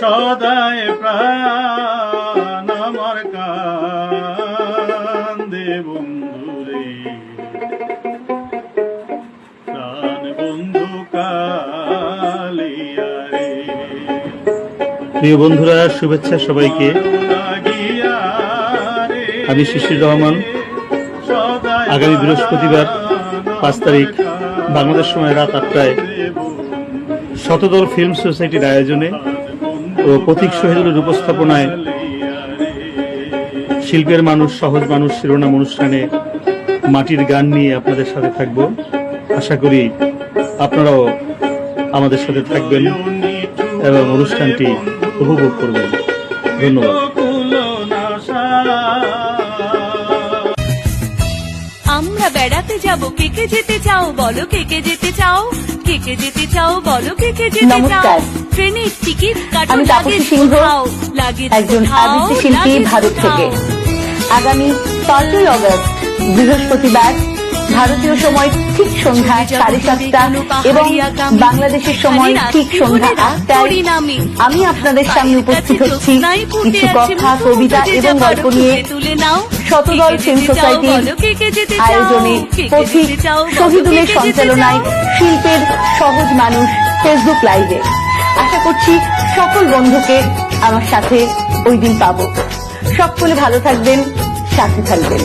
সদায় প্রাণ আমার কান্দে বন্ধুরে। প্রাণ বন্ধু কালিয়া রে প্রিয় বন্ধুরা শুভেচ্ছা সবাইকে। আমি শিশির রহমান। আগামী বৃহস্পতিবার পাঁচ তারিখ বাংলাদেশ সময় রাত আটটায়। শতদল ফিল্ম সোসাইটির আয়োজনে ও প্রতীক শহীদুলের উপস্থাপনায় শিল্পের মানুষ, সহজ মানুষ, শিরোনাম অনুষ্ঠানে মাটির গান নিয়ে আপনাদের সাথে থাকব। আশা করি আপনারাও আমাদের সাথে থাকবেন এবং অনুষ্ঠানটি উপভোগ করবেন। ধন্যবাদ। আমরা বেড়াতে যাব কে কে যেতে চাও বলো কে কে যেতে চাও? কেকে যেতে চাও বলো কেকে যেতে চাও। ট্রেনের টিকিট কাটো আমি তাপসী সিংহ, একজন আবৃত্তি শিল্পী ভারত থেকে। আগামী পাঁচই অগস্ট বৃহস্পতিবার ভারতীয় সময় ঠিক সন্ধ্যা সাড়ে সাতটা এবং বাংলাদেশের সময় ঠিক সন্ধ্যা আটটায় আমি আপনাদের সামনে উপস্থিত হচ্ছি। কিছু কথা কবিতা এবং গল্প নিয়ে শতদল ফিল্ম সোসাইটি আয়োজনে পথিক শহীদুলের সঞ্চালনায় শিল্পের সহজ মানুষ ফেসবুক লাইভে আশা করছি সকল বন্ধুকে আমার সাথে ওই দিন পাবো। সকলে ভালো থাকবেন সাথে থাকবেন।